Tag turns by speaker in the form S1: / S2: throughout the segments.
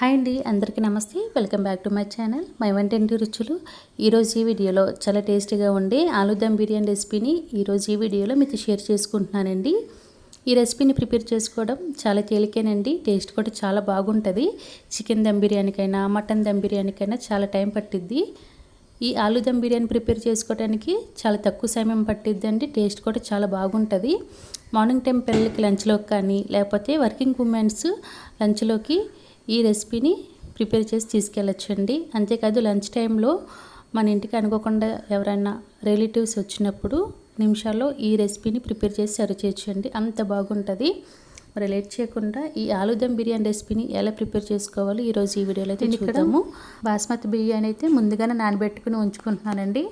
S1: Hi అండి అందరికీ నమస్తే. Welcome back to my channel. My వంటింటి రుచులు? ఈరోజు ఈ వీడియోలో చాలా టేస్టీగా ఉండే ఆలుదమ్ బిర్యానీ రెసిపీని ఈరోజు ఈ వీడియోలో మీతో షేర్ చేసుకుంటున్నానండి. ఈ రెసిపీని ప్రిపేర్ చేసుకోవడం చాలా తేలికేనండి. టేస్ట్ కూడా చాలా బాగుంటుంది. చికెన్ దమ్ బిర్యానీకైనా మటన్ దమ్ బిర్యానీకైనా చాలా టైం పట్టిద్ది. ఈ ఆలు దమ్ బిర్యానీ ప్రిపేర్ చేసుకోవడానికి చాలా తక్కువ సమయం పట్టిద్దండి. టేస్ట్ కూడా చాలా బాగుంటుంది. మార్నింగ్ టైం పిల్లలకి లంచ్లోకి కానీ లేకపోతే వర్కింగ్ ఉమెన్స్ లంచ్లోకి ఈ రెసిపీని ప్రిపేర్ చేసి తీసుకెళ్ళచ్చండి. అంతేకాదు లంచ్ టైంలో మన ఇంటికి అనుకోకుండా ఎవరైనా రిలేటివ్స్ వచ్చినప్పుడు నిమిషాల్లో ఈ రెసిపీని ప్రిపేర్ చేసి సర్వ్ చేయొచ్చండి. అంత బాగుంటుంది. మరి లేట్ చేయకుండా ఈ ఆలుదమ్ బిర్యానీ రెసిపీని ఎలా ప్రిపేర్ చేసుకోవాలో ఈరోజు ఈ వీడియోలో అయితే చూద్దాము. బాస్మతి బిర్యానీ అయితే ముందుగానే నానబెట్టుకుని ఉంచుకుంటున్నానండి.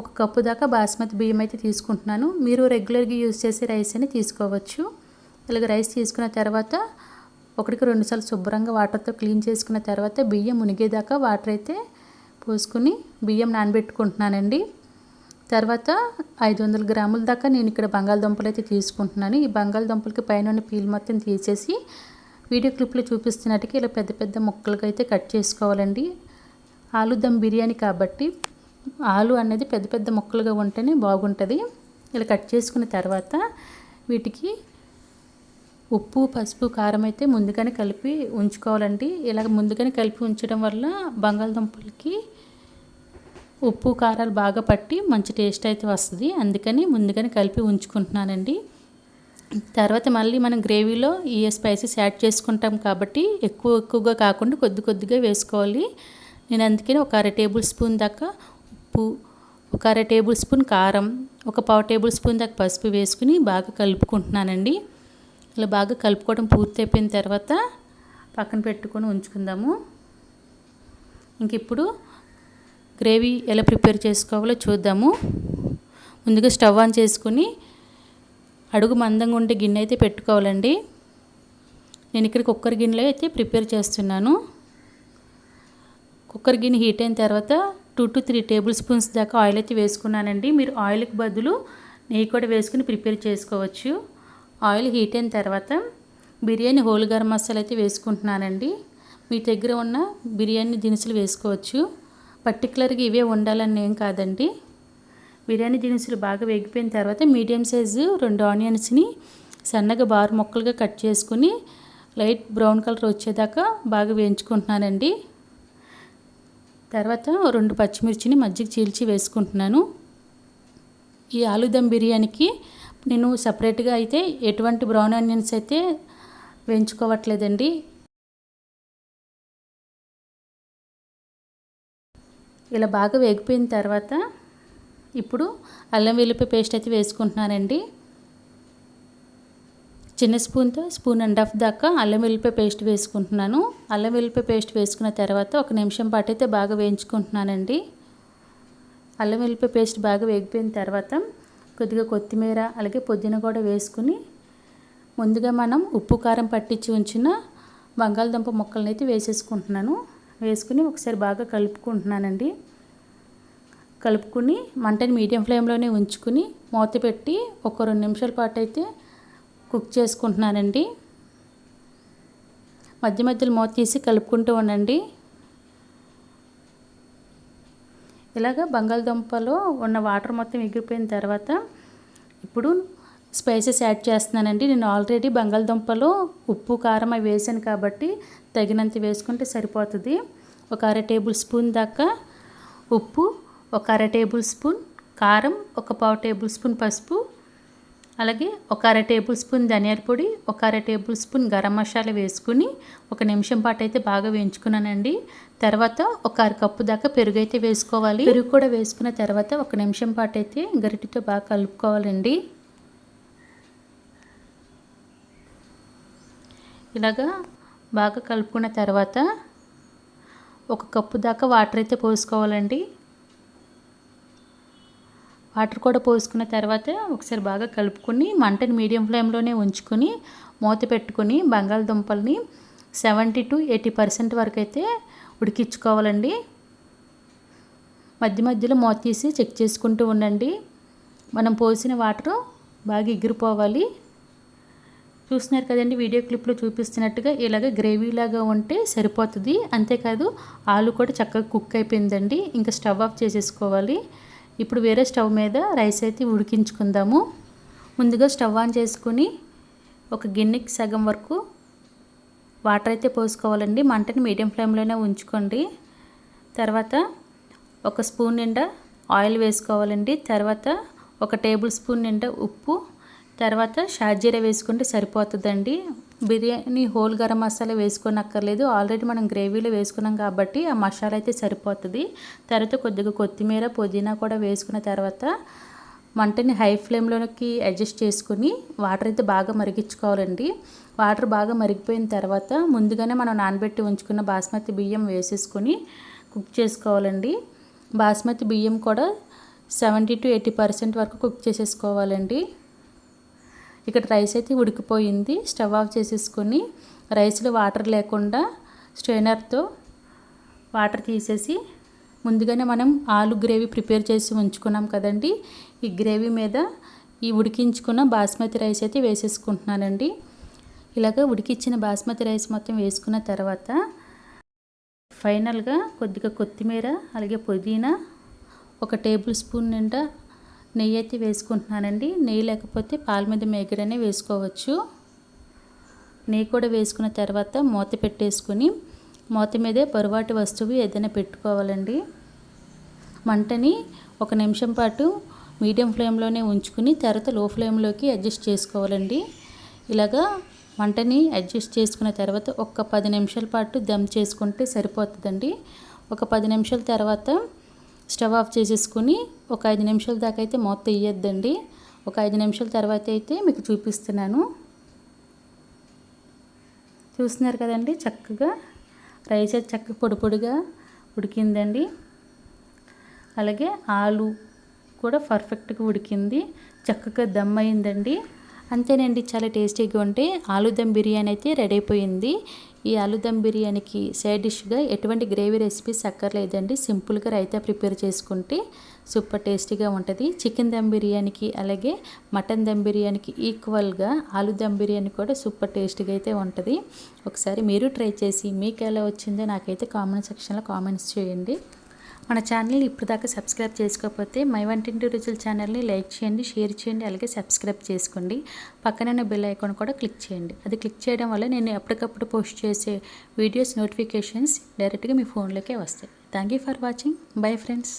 S1: ఒక కప్పు దాకా బాస్మతి బియ్యం అయితే తీసుకుంటున్నాను. మీరు రెగ్యులర్గా యూజ్ చేసే రైస్ అని తీసుకోవచ్చు. ఇలాగ రైస్ తీసుకున్న తర్వాత ఒకటికి రెండుసార్లు శుభ్రంగా వాటర్తో క్లీన్ చేసుకున్న తర్వాత బియ్యం మునిగేదాకా వాటర్ అయితే పోసుకుని బియ్యం నానబెట్టుకుంటున్నానండి. తర్వాత ఐదు వందల గ్రాముల దాకా నేను ఇక్కడ బంగాళదుంపలు అయితే తీసుకుంటున్నాను. ఈ బంగాళదుంపలకి పైన పీల్ మొత్తం తీసేసి వీడియో క్లిప్లో చూపిస్తున్నట్టుగా ఇలా పెద్ద పెద్ద ముక్కలుగా అయితే కట్ చేసుకోవాలండి. ఆలు దమ్ బిర్యానీ కాబట్టి ఆలు అనేది పెద్ద పెద్ద ముక్కలుగా ఉంటేనే బాగుంటుంది. ఇలా కట్ చేసుకున్న తర్వాత వీటికి ఉప్పు పసుపు కారం అయితే ముందుగానే కలిపి ఉంచుకోవాలండి. ఇలాగ ముందుగానే కలిపి ఉంచడం వల్ల బంగాళదుంపలకి ఉప్పు కారాలు బాగా పట్టి మంచి టేస్ట్ అయితే వస్తుంది. అందుకని ముందుగానే కలిపి ఉంచుకుంటున్నానండి. తర్వాత మళ్ళీ మనం గ్రేవీలో ఈ స్పైసెస్ యాడ్ చేసుకుంటాం కాబట్టి ఎక్కువ ఎక్కువగా కాకుండా కొద్ది కొద్దిగా వేసుకోవాలి. నేను అందుకని ఒక అర టేబుల్ స్పూన్ దాకా ఉప్పు ఒక అర టేబుల్ స్పూన్ కారం ఒక పావు టేబుల్ స్పూన్ దాకా పసుపు వేసుకుని బాగా కలుపుకుంటున్నానండి. ఇలా బాగా కలుపుకోవడం పూర్తి అయిపోయిన తర్వాత పక్కన పెట్టుకొని ఉంచుకుందాము. ఇంక ఇప్పుడు గ్రేవీ ఎలా ప్రిపేర్ చేసుకోవాలో చూద్దాము. ముందుగా స్టవ్ ఆన్ చేసుకుని అడుగు మందంగా ఉండే గిన్నె అయితే పెట్టుకోవాలండి. నేను ఇక్కడ కుక్కర్ గిన్నెలో అయితే ప్రిపేర్ చేస్తున్నాను. కుక్కర్ గిన్నె హీట్ అయిన తర్వాత two to three table spoons దాకా ఆయిల్ అయితే వేసుకున్నానండి. మీరు ఆయిల్కి బదులు నెయ్యి కూడా వేసుకుని ప్రిపేర్ చేసుకోవచ్చు. ఆయిల్ హీట్ అయిన తర్వాత బిర్యానీ హోల్ గరం మసాలా అయితే వేసుకుంటున్నానండి. మీ దగ్గర ఉన్న బిర్యానీ దినుసులు వేసుకోవచ్చు. పర్టికులర్గా ఇవే ఉండాలని ఏం కాదండి. బిర్యానీ దినుసులు బాగా వేగిపోయిన తర్వాత మీడియం సైజు రెండు ఆనియన్స్ని సన్నగా బారు ముక్కలుగా కట్ చేసుకుని లైట్ బ్రౌన్ కలర్ వచ్చేదాకా బాగా వేయించుకుంటున్నానండి. తర్వాత రెండు పచ్చిమిర్చిని మజ్జిగ చీల్చి వేసుకుంటున్నాను. ఈ ఆలుదమ్ బిర్యానీకి నేను సపరేట్గా అయితే ఎటువంటి బ్రౌన్ ఆనియన్స్ అయితే వేయించుకోవట్లేదండి. ఇలా బాగా వేగిపోయిన తర్వాత ఇప్పుడు అల్లం వెల్లుల్లి పేస్ట్ అయితే వేసుకుంటున్నానండి. చిన్న స్పూన్తో స్పూన్ అండ్ హాఫ్ దాకా అల్లం వెల్లిపాయ పేస్ట్ వేసుకుంటున్నాను. అల్లం వెల్లిపాయ పేస్ట్ వేసుకున్న తర్వాత ఒక నిమిషం పాటు అయితే బాగా వేయించుకుంటున్నానండి. అల్లం వెల్లిపాయ పేస్ట్ బాగా వేగిపోయిన తర్వాత కొద్దిగా కొత్తిమీర అలాగే పుదీనా కూడా వేసుకుని ముందుగా మనం ఉప్పు కారం పట్టించి ఉంచిన బంగాళదుంప ముక్కలను అయితే వేసేసుకుంటున్నాను. వేసుకుని ఒకసారి బాగా కలుపుకుంటున్నానండి. కలుపుకుని మంటని మీడియం ఫ్లేమ్లోనే ఉంచుకుని మూత పెట్టి ఒక రెండు నిమిషాల పాటు అయితే కుక్ చేసుకుంటున్నానండి. మధ్య మధ్యలో మూత తీసి కలుపుకుంటూ ఉండండి. ఇలాగ బంగాళదుంపలో ఉన్న వాటర్ మొత్తం ఎగిరిపోయిన తర్వాత ఇప్పుడు స్పైసెస్ యాడ్ చేస్తున్నానండి. నేను ఆల్రెడీ బంగాళదుంపలో ఉప్పు కారం అవి వేసాను కాబట్టి తగినంత వేసుకుంటే సరిపోతుంది. ఒక అర టేబుల్ స్పూన్ దాకా ఉప్పు ఒక అర టేబుల్ స్పూన్ కారం ఒక పావు టేబుల్ స్పూన్ పసుపు అలాగే ఒక అర టేబుల్ స్పూన్ ధనియాల పొడి ఒక అర టేబుల్ స్పూన్ గరం మసాలా వేసుకుని ఒక నిమిషం పాటు అయితే బాగా వేయించుకున్నానండి. తర్వాత ఒక అర కప్పు దాకా పెరుగు అయితే వేసుకోవాలి. పెరుగు కూడా వేసుకున్న తర్వాత ఒక నిమిషం పాటు అయితే గరిటితో బాగా కలుపుకోవాలండి. ఇలాగా బాగా కలుపుకున్న తర్వాత ఒక కప్పు దాకా వాటర్ అయితే పోసుకోవాలండి. వాటర్ కూడా పోసుకున్న తర్వాత ఒకసారి బాగా కలుపుకొని మంటని మీడియం ఫ్లేమ్లోనే ఉంచుకొని మూత పెట్టుకొని బంగాళదుంపల్ని సెవెంటీ టు ఎయిటీ పర్సెంట్ వరకు అయితే ఉడికించుకోవాలండి. మధ్య మధ్యలో మూత తీసి చెక్ చేసుకుంటూ ఉండండి. మనం పోసిన వాటర్ బాగా ఎగిరిపోవాలి. చూస్తున్నారు కదండి వీడియో క్లిప్లో చూపిస్తున్నట్టుగా ఇలాగ గ్రేవీలాగా ఉంటే సరిపోతుంది. అంతేకాదు ఆలు కూడా చక్కగా కుక్ అయిపోయిందండి. ఇంకా స్టవ్ ఆఫ్ చేసేసుకోవాలి. ఇప్పుడు వేరే స్టవ్ మీద రైస్ అయితే ఉడికించుకుందాము. ముందుగా స్టవ్ ఆన్ చేసుకుని ఒక గిన్నెకి సగం వరకు వాటర్ అయితే పోసుకోవాలండి. మంటని మీడియం ఫ్లేమ్లోనే ఉంచుకోండి. తర్వాత ఒక స్పూన్ నిండా ఆయిల్ వేసుకోవాలండి. తర్వాత ఒక టేబుల్ స్పూన్ నిండా ఉప్పు. తర్వాత షాజీరా వేసుకుంటే సరిపోతుందండి. బిర్యానీ హోల్ గరం మసాలా వేసుకోనక్కర్లేదు. ఆల్రెడీ మనం గ్రేవీలో వేసుకున్నాం కాబట్టి ఆ మసాలా అయితే సరిపోతుంది. తర్వాత కొద్దిగా కొత్తిమీర పుదీనా కూడా వేసుకున్న తర్వాత మంటని హై ఫ్లేమ్లోకి అడ్జస్ట్ చేసుకుని వాటర్ అయితే బాగా మరిగించుకోవాలండి. వాటర్ బాగా మరిగిపోయిన తర్వాత ముందుగానే మనం నానబెట్టి ఉంచుకున్న బాస్మతి బియ్యం వేసేసుకొని కుక్ చేసుకోవాలండి. బాస్మతి బియ్యం కూడా సెవెంటీ టు ఎయిటీ పర్సెంట్ వరకు కుక్ చేసేసుకోవాలండి. ఇక్కడ రైస్ అయితే ఉడికిపోయింది. స్టవ్ ఆఫ్ చేసేసుకొని రైస్లో వాటర్ లేకుండా స్ట్రైనర్తో వాటర్ తీసేసి ముందుగానే మనం ఆలు గ్రేవీ ప్రిపేర్ చేసి ఉంచుకున్నాం కదండి. ఈ గ్రేవీ మీద ఈ ఉడికించుకున్న బాస్మతి రైస్ అయితే వేసేసుకుంటున్నానండి. ఇలాగ ఉడికిచ్చిన బాస్మతి రైస్ మొత్తం వేసుకున్న తర్వాత ఫైనల్గా కొద్దిగా కొత్తిమీర అలాగే పుదీనా ఒక టేబుల్ స్పూన్ నిండా నెయ్యి అయితే వేసుకుంటున్నానండి. నెయ్యి లేకపోతే పాల మీద మేగడనే వేసుకోవచ్చు. నెయ్యి కూడా వేసుకున్న తర్వాత మూత పెట్టేసుకుని మూత మీదే పొరపాటు వస్తువు ఏదైనా పెట్టుకోవాలండి. మంటని ఒక నిమిషం పాటు మీడియం ఫ్లేమ్లోనే ఉంచుకుని తర్వాత లో ఫ్లేమ్లోకి అడ్జస్ట్ చేసుకోవాలండి. ఇలాగా మంటని అడ్జస్ట్ చేసుకున్న తర్వాత ఒక పది నిమిషాల పాటు దమ్ చేసుకుంటే సరిపోతుందండి. ఒక పది నిమిషాల తర్వాత స్టవ్ ఆఫ్ చేసేసుకుని ఒక ఐదు నిమిషాల దాకా అయితే మూత తీయొద్దండి. ఒక ఐదు నిమిషాల తర్వాత అయితే మీకు చూపిస్తున్నాను. చూస్తున్నారు కదండి? చక్కగా రైస్ అయితే చక్కగా పొడి పొడిగా ఉడికిందండి. అలాగే ఆలు కూడా పర్ఫెక్ట్గా ఉడికింది. చక్కగా దమ్ అయిందండి. అంతేనండి చాలా టేస్టీగా ఉంటే ఆలు దమ్ బిర్యానీ అయితే రెడీ అయిపోయింది. ఈ ఆలుదమ్ బిర్యానీకి సైడ్ డిష్గా ఎటువంటి గ్రేవీ రెసిపీస్ అక్కర్లేదండి సింపుల్గా రైతా ప్రిపేర్ చేసుకుంటే సూపర్ టేస్టీగా ఉంటుంది. చికెన్ దమ్ బిర్యానీకి అలాగే మటన్ దమ్ బిర్యానీకి ఈక్వల్గా ఆలు దమ్ బిర్యానీ కూడా సూపర్ టేస్టీగా అయితే ఉంటుంది. ఒకసారి మీరు ట్రై చేసి మీకు ఎలా వచ్చిందో నాకైతే కామెంట్ సెక్షన్లో కామెంట్స్ చేయండి. మన ఛానల్ని ఇప్పటిదాకా సబ్స్క్రైబ్ చేసుకోకపోతే మై వంటింటి రుచుల ఛానల్ని లైక్ చేయండి షేర్ చేయండి అలాగే సబ్స్క్రైబ్ చేసుకోండి. పక్కన బెల్ ఐకాన్ కూడా క్లిక్ చేయండి. అది క్లిక్ చేయడం వల్ల నేను ఎప్పటికప్పుడు పోస్ట్ చేసే వీడియోస్ నోటిఫికేషన్స్ డైరెక్ట్గా మీ ఫోన్లోకే వస్తాయి. Thank you for watching bye friends